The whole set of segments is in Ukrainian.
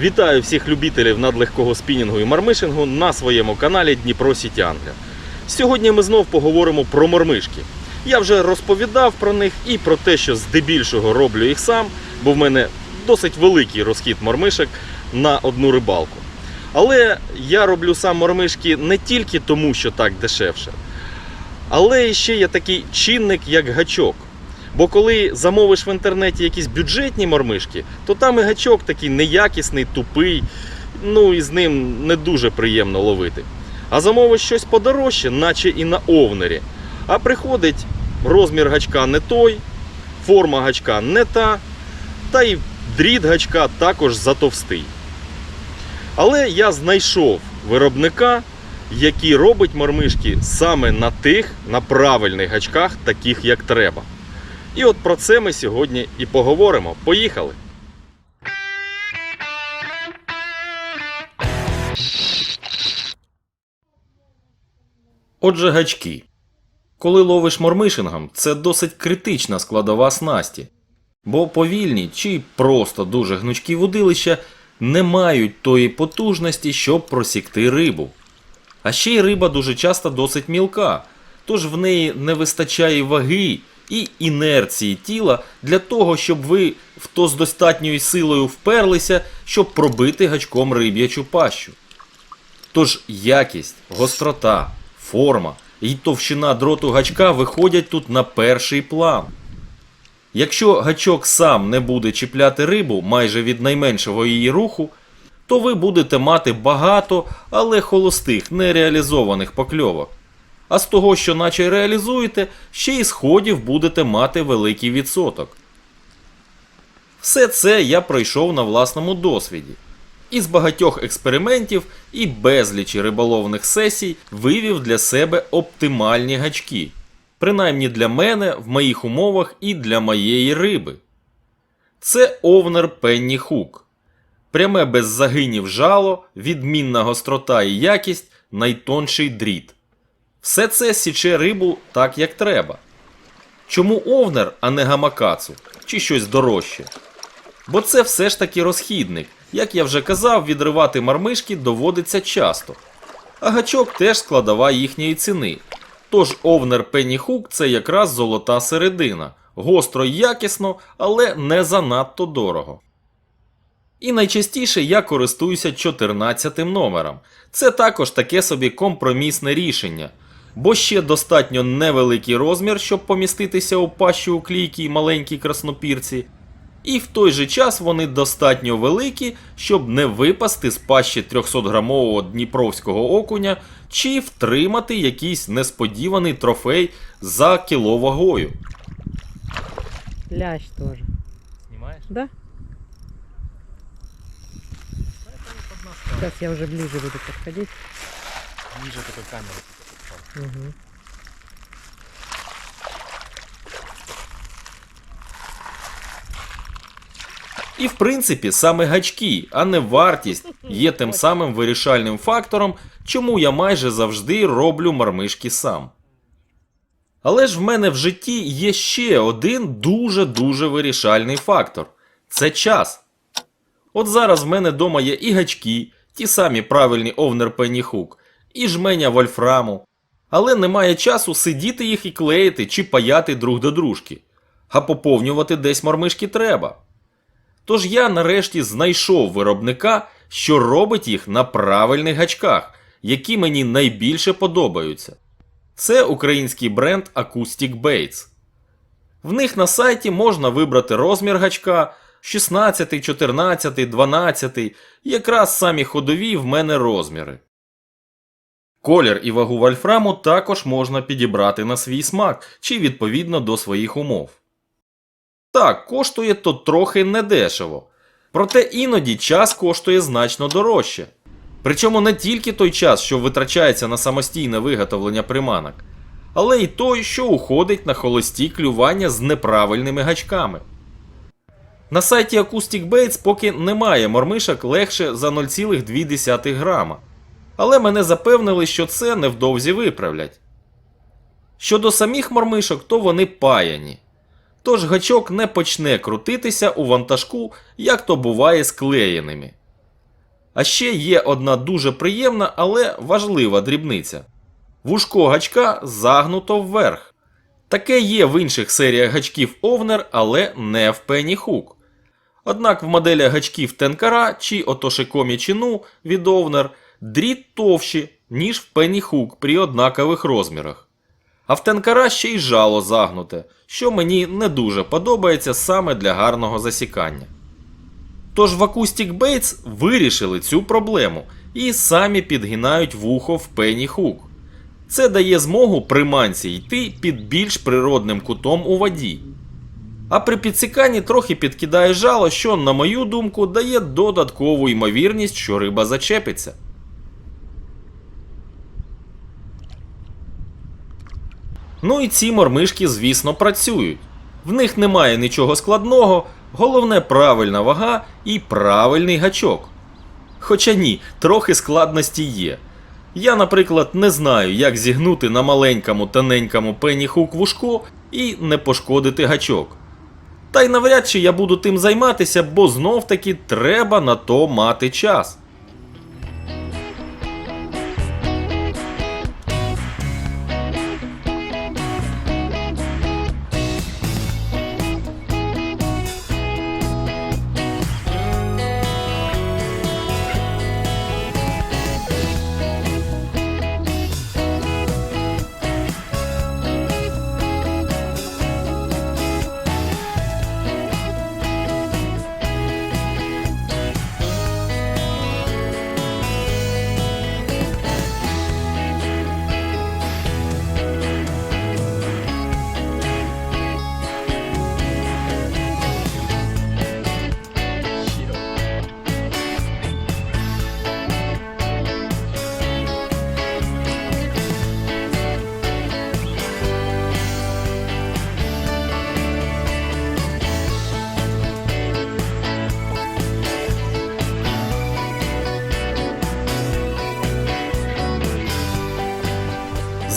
Вітаю всіх любителів надлегкого спінінгу і мармишингу на своєму каналі Дніпро Сіті Англя. Сьогодні ми знов поговоримо про мормишки. Я вже розповідав про них і про те, що здебільшого роблю їх сам, бо в мене досить великий розхід мормишок на одну рибалку. Але я роблю сам мормишки не тільки тому, що так дешевше, але ще є такий чинник, як гачок. Бо коли замовиш в інтернеті якісь бюджетні мормишки, то там і гачок такий неякісний, тупий, ну і з ним не дуже приємно ловити. А замовиш щось подорожче, наче і на овнері. А приходить розмір гачка не той, форма гачка не та, та й дріт гачка також затовстий. Але я знайшов виробника, який робить мормишки саме на тих, на правильних гачках, таких як треба. І от про це ми сьогодні і поговоримо. Поїхали! Отже, гачки. Коли ловиш мормишингом, це досить критична складова снасті. Бо повільні чи просто дуже гнучкі вудилища не мають тої потужності, щоб просікти рибу. А ще й риба дуже часто досить мілка, тож в неї не вистачає ваги і інерції тіла для того, щоб ви в то з достатньою силою вперлися, щоб пробити гачком риб'ячу пащу. Тож якість, гострота, форма і товщина дроту гачка виходять тут на перший план. Якщо гачок сам не буде чіпляти рибу майже від найменшого її руху, то ви будете мати багато, але холостих, нереалізованих покльовок. А з того, що наче реалізуєте, ще й сходів будете мати великий відсоток. Все це я пройшов на власному досвіді. Із багатьох експериментів і безлічі риболовних сесій вивів для себе оптимальні гачки. Принаймні для мене в моїх умовах і для моєї риби. Це овнер Пенні Хук. Пряме без загинів жало, відмінна гострота і якість, найтонший дріт. Все це січе рибу так, як треба. Чому овнер, а не гамакацу, чи щось дорожче? Бо це все ж таки розхідник. Як я вже казав, відривати мармишки доводиться часто. А гачок теж складова їхньої ціни. Тож овнер Hook це якраз золота середина. Гостро й якісно, але не занадто дорого. І найчастіше я користуюся 14 номером. Це також таке собі компромісне рішення. Бо ще достатньо невеликий розмір, щоб поміститися у пащу у клійкій маленькій краснопірці. І в той же час вони достатньо великі, щоб не випасти з пащі 300-грамового дніпровського окуня чи втримати якийсь несподіваний трофей за кіло вагою. Лящ тоже. Знімаєш? Да? Сейчас я уже ближе буду подходить. Ниже такой камеры. Угу. І в принципі саме гачки, а не вартість, є тим самим вирішальним фактором, чому я майже завжди роблю мармишки сам. Але ж в мене в житті є ще один дуже-дуже вирішальний фактор це час. От зараз в мене вдома є і гачки, ті самі правильні овнер Hook, і жменя вольфраму. Але немає часу сидіти їх і клеїти чи паяти друг до дружки. А поповнювати десь мормишки треба. Тож я нарешті знайшов виробника, що робить їх на правильних гачках, які мені найбільше подобаються. Це український бренд Acoustic Baits. В них на сайті можна вибрати розмір гачка 16, 14, 12, якраз самі ходові в мене розміри. Колір і вагу вольфраму також можна підібрати на свій смак чи відповідно до своїх умов. Так, коштує то трохи недешево. Проте іноді час коштує значно дорожче. Причому не тільки той час, що витрачається на самостійне виготовлення приманок, але й той, що уходить на холості клювання з неправильними гачками. На сайті Acoustic Baits поки немає мормишок легше за 0,2 грама. Але мене запевнили, що це невдовзі виправлять. Щодо самих мормишок, то вони паяні. Тож гачок не почне крутитися у вантажку, як то буває з клеєними. А ще є одна дуже приємна, але важлива дрібниця. Вушко гачка загнуто вверх. Таке є в інших серіях гачків Овнер, але не в Penny Hook. Однак в моделях гачків Тенкара чи Отошикомі Чину від Овнер дріт товщі, ніж в Penny при однакових розмірах. А в Тенкара ще й жало загнуте, що мені не дуже подобається саме для гарного засікання. Тож в Acoustic Bates вирішили цю проблему і самі підгинають вухо в Hook. Це дає змогу приманці йти під більш природним кутом у воді. А при підсіканні трохи підкидає жало, що, на мою думку, дає додаткову ймовірність, що риба зачепиться. Ну і ці мормишки, звісно, працюють. В них немає нічого складного, головне правильна вага і правильний гачок. Хоча ні, трохи складності є. Я, наприклад, не знаю, як зігнути на маленькому тоненькому пені хук вушко і не пошкодити гачок. Та й навряд чи я буду тим займатися, бо знов таки треба на то мати час.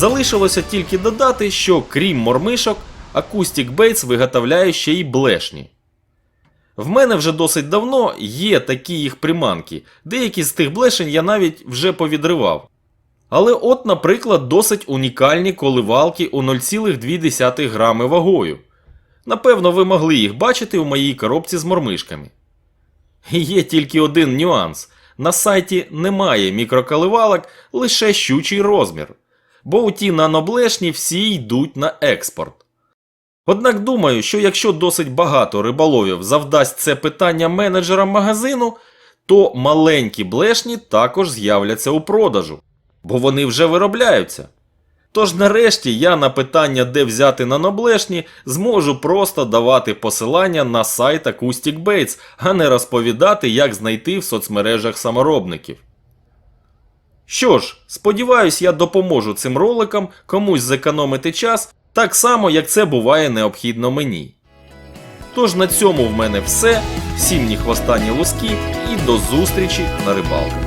Залишилося тільки додати, що крім мормишок, Acoustic Bates виготовляє ще й блешні. В мене вже досить давно є такі їх приманки, деякі з тих блешень я навіть вже повідривав. Але от, наприклад, досить унікальні коливалки у 0,2 грами вагою. Напевно, ви могли їх бачити у моїй коробці з мормишками. Є тільки один нюанс: на сайті немає мікроколивалок, лише щучий розмір бо у ті наноблешні всі йдуть на експорт. Однак думаю, що якщо досить багато риболовів завдасть це питання менеджерам магазину, то маленькі блешні також з'являться у продажу, бо вони вже виробляються. Тож нарешті я на питання, де взяти наноблешні, зможу просто давати посилання на сайт Acoustic Bates, а не розповідати, як знайти в соцмережах саморобників. Що ж, сподіваюсь, я допоможу цим роликам комусь зекономити час, так само, як це буває необхідно мені. Тож на цьому в мене все. Всім ні хвоста, ні луски і до зустрічі на рибалках.